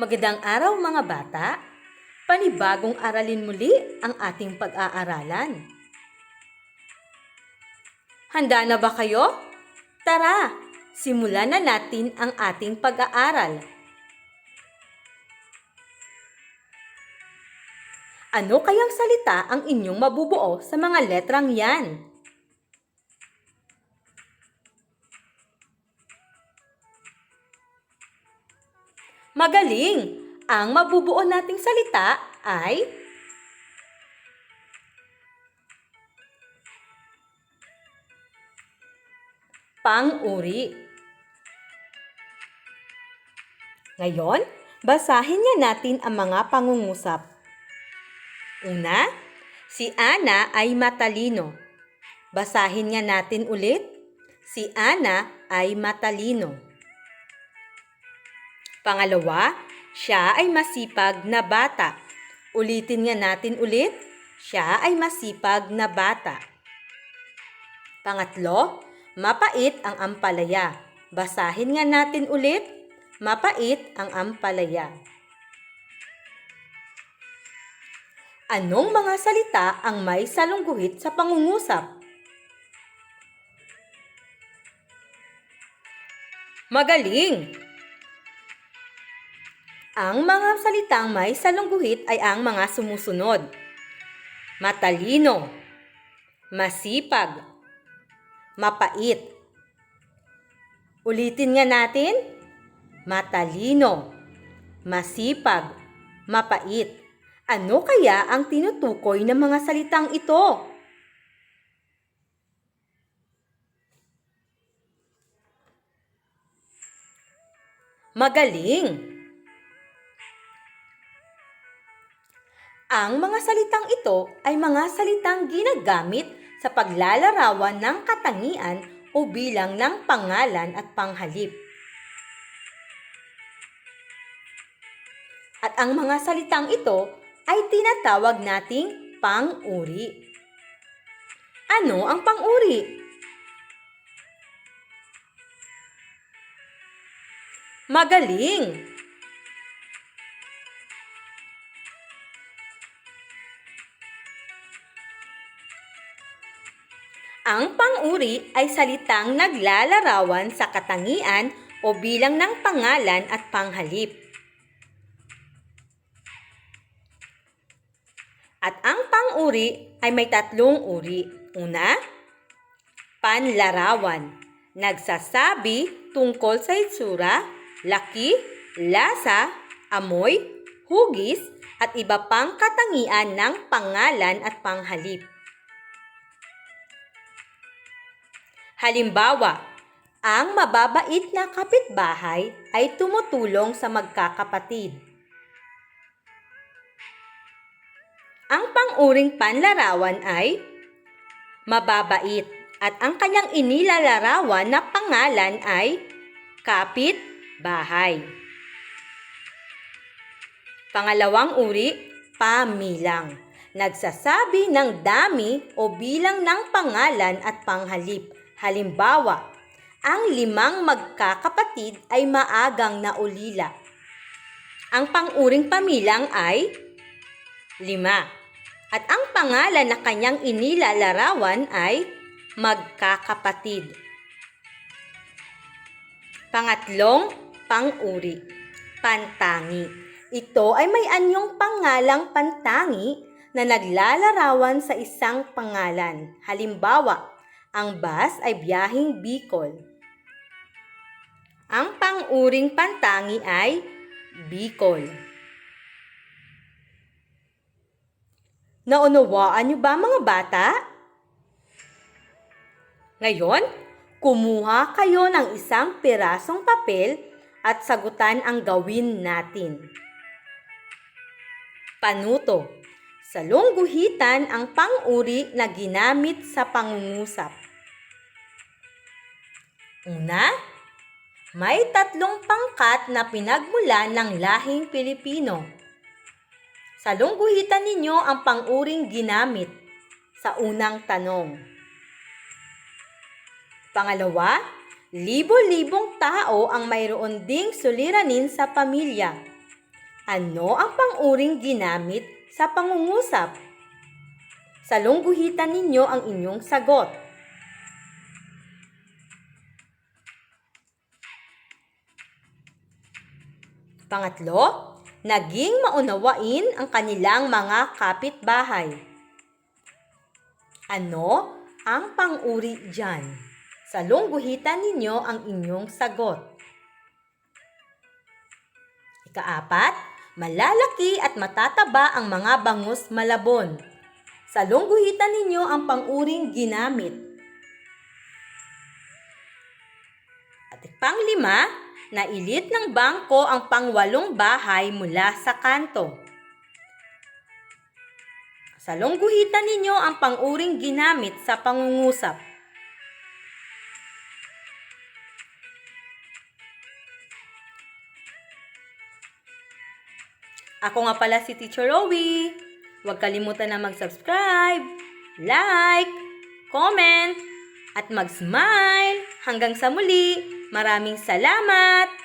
Magandang araw mga bata. Panibagong aralin muli ang ating pag-aaralan. Handa na ba kayo? Tara, simulan na natin ang ating pag-aaral. Ano kayang salita ang inyong mabubuo sa mga letrang yan? Magaling! Ang mabubuo nating salita ay pang-uri. Ngayon, basahin niya natin ang mga pangungusap. Una, si Ana ay matalino. Basahin nga natin ulit. Si Ana ay matalino. Pangalawa, siya ay masipag na bata. Ulitin nga natin ulit. Siya ay masipag na bata. Pangatlo, mapait ang ampalaya. Basahin nga natin ulit. Mapait ang ampalaya. Anong mga salita ang may salungguhit sa pangungusap? Magaling! Ang mga salitang may salungguhit ay ang mga sumusunod. Matalino, masipag, mapait. Ulitin nga natin. Matalino, masipag, mapait. Ano kaya ang tinutukoy ng mga salitang ito? Magaling! Ang mga salitang ito ay mga salitang ginagamit sa paglalarawan ng katangian o bilang ng pangalan at panghalip. At ang mga salitang ito ay tinatawag nating pang-uri. Ano ang pang-uri? Magaling! Ang pang-uri ay salitang naglalarawan sa katangian o bilang ng pangalan at panghalip. At ang pang-uri ay may tatlong uri. Una, panlarawan. Nagsasabi tungkol sa itsura, laki, lasa, amoy, hugis, at iba pang katangian ng pangalan at panghalip. Halimbawa, ang mababait na kapitbahay ay tumutulong sa magkakapatid. Ang pang-uring panlarawan ay mababait at ang kanyang inilalarawan na pangalan ay kapit bahay. Pangalawang uri, pamilang. Nagsasabi ng dami o bilang ng pangalan at panghalip. Halimbawa, ang limang magkakapatid ay maagang naulila. Ang panguring pamilang ay lima. At ang pangalan na kanyang inilalarawan ay magkakapatid. Pangatlong, panguri, pantangi. Ito ay may anyong pangalang pantangi na naglalarawan sa isang pangalan. Halimbawa, ang bus ay biyahing Bicol. Ang panguring pantangi ay Bicol. Naunawaan niyo ba mga bata? Ngayon, kumuha kayo ng isang pirasong papel at sagutan ang gawin natin. Panuto. Sa lungguhitan ang pang-uri na ginamit sa pangungusap. Una, may tatlong pangkat na pinagmulan ng lahing Pilipino. Sa lungguhitan ninyo ang pang-uring ginamit sa unang tanong. Pangalawa, libo-libong tao ang mayroon ding suliranin sa pamilya. Ano ang panguring ginamit sa pangungusap? Salungguhitan ninyo ang inyong sagot. Pangatlo, naging maunawain ang kanilang mga kapitbahay. Ano ang panguri dyan? Salungguhitan ninyo ang inyong sagot. Ikaapat, malalaki at matataba ang mga bangus malabon. Salungguhitan ninyo ang panguring ginamit. At panglima, nailit ng bangko ang pangwalong bahay mula sa kanto. Salungguhitan ninyo ang panguring ginamit sa pangungusap. Ako nga pala si Teacher Rowie. Huwag kalimutan na mag-subscribe, like, comment, at mag-smile. Hanggang sa muli, maraming salamat!